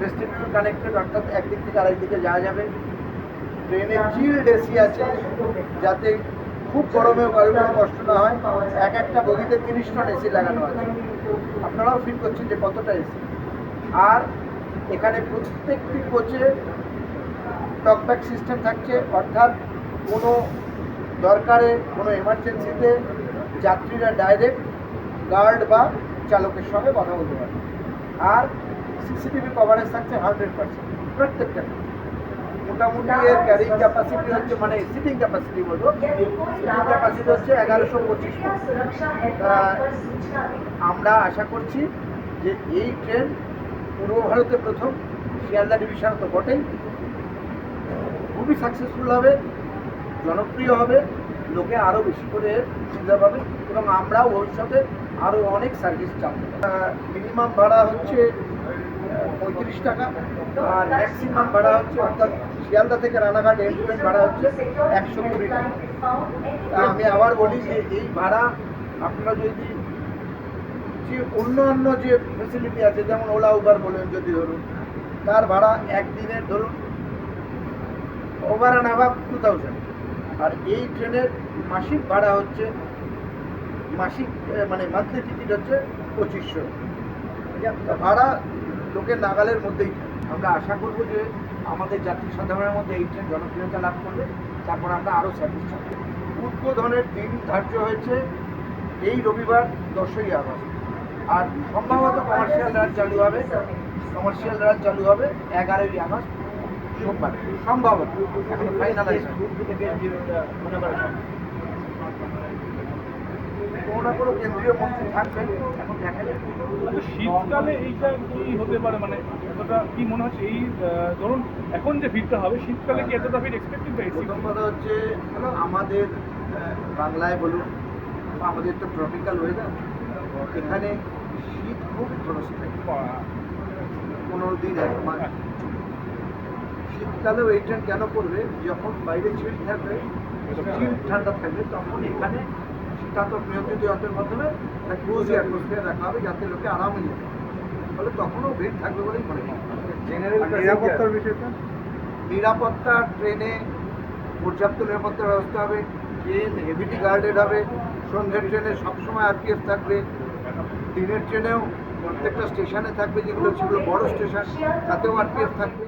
Vestibule connected অর্থাৎ একদিক থেকে আরেক দিকে যাওয়া যাবে। ট্রেনে চিল্ড এসি আছে, যাতে খুব গরমেও কারোর কষ্ট না হয়। এক একটা বগিতে তিরিশ টন এসি লাগানো আছে। আপনারাও ফিল করছেন যে কতটা এসি আর এখানে প্রত্যেকটি কোচে টকব্যাক সিস্টেম থাকছে। অর্থাৎ কোনো দরকারে, কোনো এমার্জেন্সিতে যাত্রীরা ডাইরেক্ট গার্ড বা চালকের সঙ্গে কথা বলতে পারে আর সিসিটিভি কভারেজ থাকছে হান্ড্রেড পার্সেন্ট প্রত্যেকটা। মোটামুটি এর ক্যারিং ক্যাপাসিটি হচ্ছে মানে সিটিং ক্যাপাসিটি বলব সিটিং ক্যাপাসিটি হচ্ছে এগারোশো পঁচিশ আমরা আশা করছি যে এই ট্রেন পূর্ব ভারতে প্রথম, শিয়ালদা ডিভিশন তো বটেই। খুবই সাকসেসফুল হবে, জনপ্রিয় হবে, লোকে আরও বেশি করে সুবিধা পাবে এবং আমরাও ভবিষ্যতে আরও অনেক সার্ভিস চালাবো। মিনিমাম ভাড়া হচ্ছে পঁয়ত্রিশ টাকা। আর ম্যাক্সিমাম ভাড়া হচ্ছে অর্থাৎ শিয়ালদা থেকে রানাঘাট এয়ারপোর্ট ভাড়া হচ্ছে একশো কুড়ি টাকা। আমি আবার বলি যে এই ভাড়া আপনারা যদি যে অন্য অন্য যে ফেসিলিটি আছে, যেমন ওলা, উবার বলেন যদি ধরুন, তার ভাড়া একদিনের ধরুন over and above two thousand আর এই ট্রেনের মাসিক ভাড়া হচ্ছে, মাসিক মানে মান্থলি টিকিট হচ্ছে পঁচিশশো। ভাড়া লোকের নাগালের মধ্যেই। আমরা আশা করব যে আমাদের যাত্রী সাধারণের মধ্যে এই ট্রেন জনপ্রিয়তা লাভ করবে তারপর আমরা আরও চালাবো উদ্বোধনের দিন ধার্য হয়েছে এই রবিবার দশই আগস্ট। আর সম্ভবত কমার্শিয়াল রাত চালু হবে কমার্শিয়াল রাত চালু হবে এগারোই আগস্ট, সোমবার। সম্ভবত। এখন ফাইনালাইজ কোনো না কোনো কেন্দ্রীয় মন্ত্রী থাকবেন এখন দেখা যাবে আচ্ছা, শীতকালে এইটা কি হতে পারে? মানে এতটা কি মনে হচ্ছে? এই ধরুন এখন যে ভিড়টা হবে শীতকালে কি এতটা ভিড় এক্সপেক্টেড প্রথম কথা হচ্ছে আমাদের বাংলায় বলুন আমাদের তো ট্রপিক্যাল ওয়েদার এখানে শীত খুব খরচ পনেরো দিন এক মাস। শীতকালেও এই ট্রেন কেন করবে? যখন বাইরে চিল থাকবে চিল ঠান্ডা থাকবে তখন এখানে শীতাতপ নিয়ন্ত্রিত যন্ত্রের মাধ্যমে একটা ক্লোজ অ্যাটমসফিয়ার রাখা হবে যাতে লোকে আরামে যেতে। ফলে তখনও ভিড় থাকবে বলেই মনে হয় নিরাপত্তার বিষয়টা? নিরাপত্তা ট্রেনে পর্যাপ্ত নিরাপত্তার ব্যবস্থা হবে ট্রেন হেভিলি গার্ডেড হবে সন্ধ্যের ট্রেনে সবসময় আরপিএফ থাকবে দিনের ট্রেনেও প্রত্যেকটা স্টেশনে থাকবে যেগুলো সেগুলো বড় স্টেশন তাতেও আরপিএফ থাকবে।